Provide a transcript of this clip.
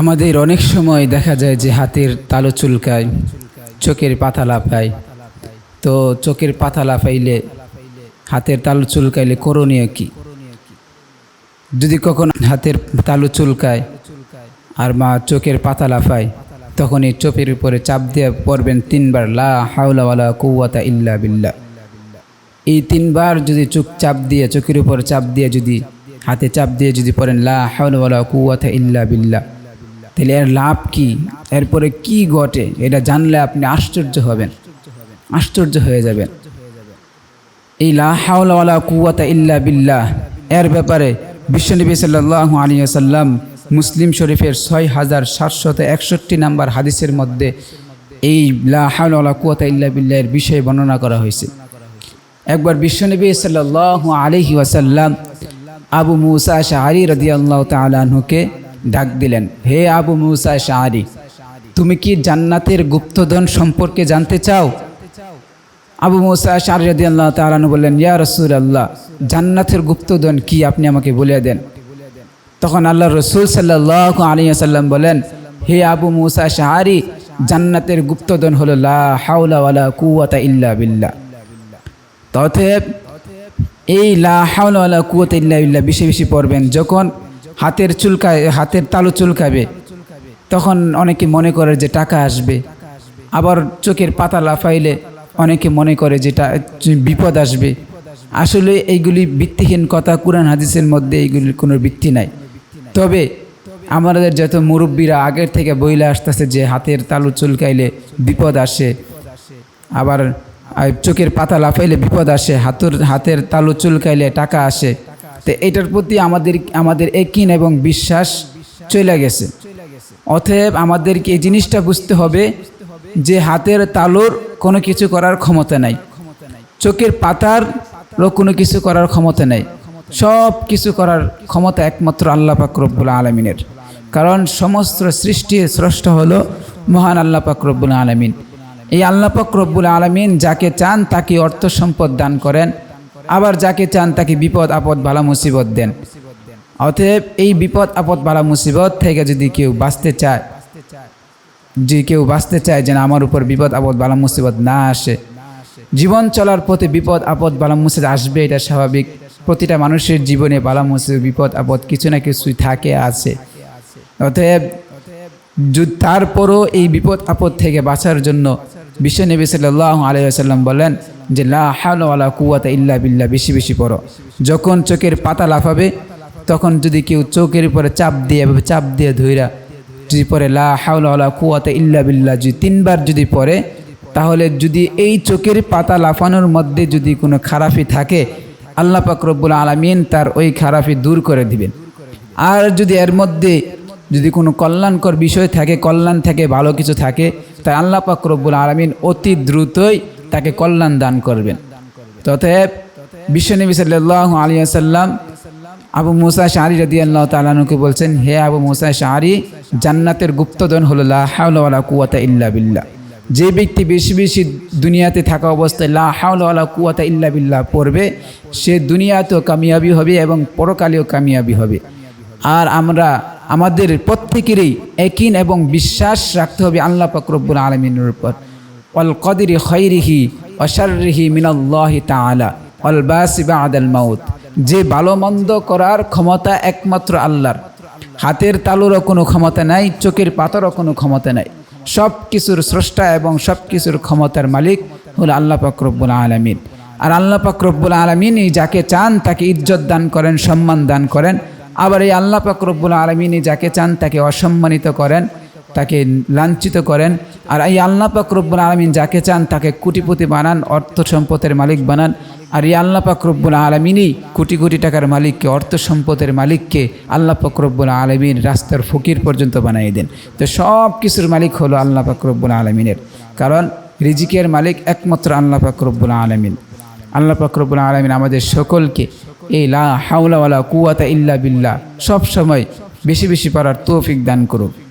আমাদের অনেক সময় দেখা যায় যে হাতের তালু চুলকায়, চোখের পাতা লাফায়। তো চোখের পাতা লাফাইলে হাতের তালু চুলকাইলে করণীয় কি? যদি কখনো হাতের তালু চুলকায় আর মা চোখের পাতা লাফায় তখন এই চোখের উপরে চাপ দিয়ে পড়বেন তিনবার, লা হাওলাওয়ালা কৌয়াতা ইল্লা বিল্লা এই তিনবার যদি চোখ চাপ দিয়ে, চোখের উপর চাপ দিয়ে যদি, হাতে চাপ দিয়ে যদি পড়েন, লা হাওলাওয়ালা কৌয়াতা ইল্লা বিল্লা তাহলে এর লাভ কি? এরপরে কি ঘটে? এটা জানলে আপনি আশ্চর্য হবেন। আশ্চর্য হয়ে যাবেন। এই লা হাওলাওয়ালা কুয়াতা ইল্লা বিল্লাহ। এর ব্যাপারে বিশ্বনবী সাল্লাল্লাহু আলী আসাল্লাম মুসলিম শরীফের ছয় হাজার সাতশত একষট্টি নাম্বার হাদিসের মধ্যে এই লা হাওলাওয়ালা কুয়াতা ইল্লা বিল্লাহ এর বিষয়ে বর্ণনা করা হয়েছে। একবার বিশ্বনবী সাল্লাল্লাহু আলহি ওয়াসাল্লাম আবু মুসা শাহরি রদিয়াল্লাহ তালাহুকে ডাক দিলেন, হে আবু মুসা শাহরি তুমি কি জান্নাতের গুপ্তধন সম্পর্কে জানতে চাও? আবু মুসা শাহরি আল্লাহ তালানু বললেন, ইয়া রসুল আল্লাহ জান্নাতের গুপ্তধন কি আপনি আমাকে বলে দেন? তখন আল্লাহ রসুল সাল্লাহ আলী আসাল্লাম বলেন, হে আবু মুসা শাহরি জান্নাতের গুপ্তধন হলো লা হাওলা ওয়ালা কুয়াতা ইল্লা বিল্লাহ। তথেব এই লা হাওলা ওয়ালা কুয়াতা ইল্লা বিল্লাহ বেশি বেশি পড়বেন যখন হাতের চুলকায়, হাতের তালু চুলকাবে। তখন অনেকে মনে করে যে টাকা আসবে। আবার চোখের পাতা লাফাইলে অনেকে মনে করে যে বিপদ আসবে। আসলে এইগুলি ভিত্তিহীন কথা কোরআন হাদিসের মধ্যে এইগুলির কোনো ভিত্তি নাই। তবে আমাদের যত মুরব্বীরা আগের থেকে বইলে আসতেছে যে হাতের তালু চুলকাইলে বিপদ আসে, আবার চোখের পাতা লাফাইলে বিপদ আসে, হাতের হাতের তালু চুলকাইলে টাকা আসে তো এটার প্রতি আমাদের আমাদের একিন এবং বিশ্বাস চলে গেছে। অতএব আমাদেরকে এই জিনিসটা বুঝতে হবে যে হাতের তালুর কোনো কিছু করার ক্ষমতা নাই। চোখের পাতার কোনো কিছু করার ক্ষমতা নেই। সব কিছু করার ক্ষমতা একমাত্র আল্লাহ পাক রব্বুল আলমিনের। কারণ সমস্ত সৃষ্টির স্রষ্টা হলো মহান আল্লাহ পাক রব্বুল আলমিন। এই আল্লাহ পাক রব্বুল আলমিন যাকে চান তাকে অর্থ সম্পদ দান করেন। আবার যাকে চান তাকে বিপদ, আপদ, বালা, মুসিবত দেন। অতএব এই বিপদ, আপদ, বালা, মুসিবত থেকে যদি কেউ বাঁচতে চায় যে কেউ বাঁচতে চায় যেন আমার উপর বিপদ, আপদ, বালা, মুসিবত না আসে। জীবন চলার পথে বিপদ, আপদ, বালা, মুসিবত আসবে, এটা স্বাভাবিক। প্রতিটা মানুষের জীবনে বালা, মুসিবত, বিপদ, আপদ কিছু না কিছুই থাকে, আছে। অতএব তারপরও এই বিপদ, আপদ থেকে বাঁচার জন্য বিশ্ব নবী সাল্লাহ আলাইসাল্লাম বলেন যে, লা হাওলা কুয়াতা ইল্লা বিল্লা বেশি বেশি পড়ো। যখন চোখের পাতা লাফাবে, তখন যদি কেউ চোখের উপরে চাপ দিয়ে, এভাবে চাপ দিয়ে ধইরা যদি পরে লা হাওলা কুয়াতা ইল্লা বিল্লা যদি তিনবার যদি পড়ে, তাহলে যদি এই চোখের পাতা লাফানোর মধ্যে যদি কোনো খারাপি থাকে, আল্লাহ পাক রব্বুল আলমিন তার ওই খারাপি দূর করে দিবেন। আর যদি এর মধ্যে যদি কোনো কল্যাণকর বিষয় থাকে, কল্যাণ থাকে ভালো কিছু থাকে তাই আল্লাহ পাক রব্বুল আলমিন অতি দ্রুতই তাকে কল্যাণ দান করবেন। তথেব বিশ্বনবী সাল্লাহ আলিয়া সাল্লাম আবু মুসা শাহরি রদি আল্লাহ তালানুকে বলছেন, হে আবু মুসা শাহরি, জান্নাতের গুপ্তধন হলো লা হাওলা কুয়াতা ইল্লা বিল্লাহ। যে ব্যক্তি বেশি বেশি দুনিয়াতে থাকা অবস্থায় লা হাওলা কুয়াতা ইল্লা বিল্লাহ পড়বে, সে দুনিয়াতেও কামিয়াবি হবে এবং পরকালেও কামিয়াবি হবে। আর আমরা আমাদের প্রত্যেকেরই একিন এবং বিশ্বাস রাখতে হবে আল্লাহ পাকরব্বুল আলমিনের উপর। অল কদিরি খৈরিহি অশারিহি মিনাল্লাহি তাআলা অল বাসিবা আদাল মাউত। যে ভালো মন্দ করার ক্ষমতা একমাত্র আল্লাহর। হাতের তালুরও কোনো ক্ষমতা নাই, চোখের পাতারও কোনো ক্ষমতা নাই। সব কিছুর স্রষ্টা এবং সব কিছুর ক্ষমতার মালিক হল আল্লাহ পাকরব্বুল আলমিন। আর আল্লাহ পাকরব্বুল আলমিনই যাকে চান তাকে ইজ্জত দান করেন, সম্মান দান করেন। আবার এই আল্লাহ পাকরব্বুল আলমিনই যাকে চান তাকে অসম্মানিত করেন, তাকে লাঞ্ছিত করেন। আর এই আল্লাহ পাক রব্বুল আলমিন যাকে চান তাকে কোটিপতি বানান, অর্থ সম্পদের মালিক বানান। আর এই আল্লাহ পাক রব্বুল আলমিনই কোটি কোটি টাকার মালিককে, অর্থ সম্পদের মালিককে আল্লাহ পাক রব্বুল আলমিন রাস্তার ফকির পর্যন্ত বানিয়ে দেন। তো সব কিছুর মালিক হলো আল্লাহ পাক রব্বুল আলমিনের। কারণ রিজিকের মালিক একমাত্র আল্লাহ পাক রব্বুল আলমিন। আল্লাহ পাকরবুল আলমিন আমাদের সকলকে এই লা হাওলাওয়ালা কুয়াতা ইল্লা বিল্লা সব সময় বেশি বেশি পারার তৌফিক দান করুক।